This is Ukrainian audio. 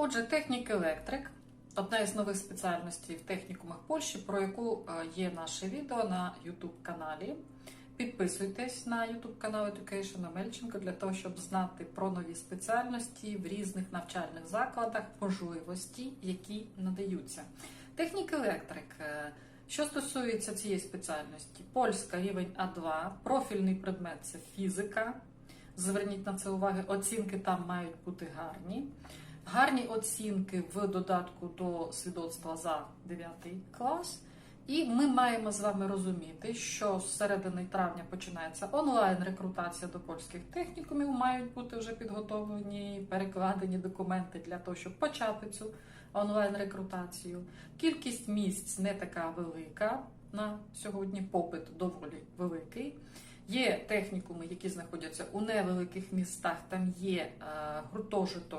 Отже, технік електрик одна із нових спеціальностей в технікумах Польщі, про яку е, є наше відео на YouTube каналі. Підписуйтесь на YouTube канал Education Мельченко для того, щоб знати про нові спеціальності в різних навчальних закладах, можливості, які надаються. Технік електрик. е, Що стосується цієї спеціальності, польська рівень А2, профільний предмет це фізика. Зверніть на це увагу, оцінки там мають бути гарні. Гарні оцінки в додатку до свідоцтва за 9 клас. І ми маємо з вами розуміти, що з середини травня починається онлайн-рекрутація до польських технікумів. Мають бути вже підготовлені перекладені документи для того, щоб почати цю онлайн-рекрутацію. Кількість місць не така велика на сьогодні. Попит доволі великий. Є технікуми, які знаходяться у невеликих містах. Там є е, гуртожиток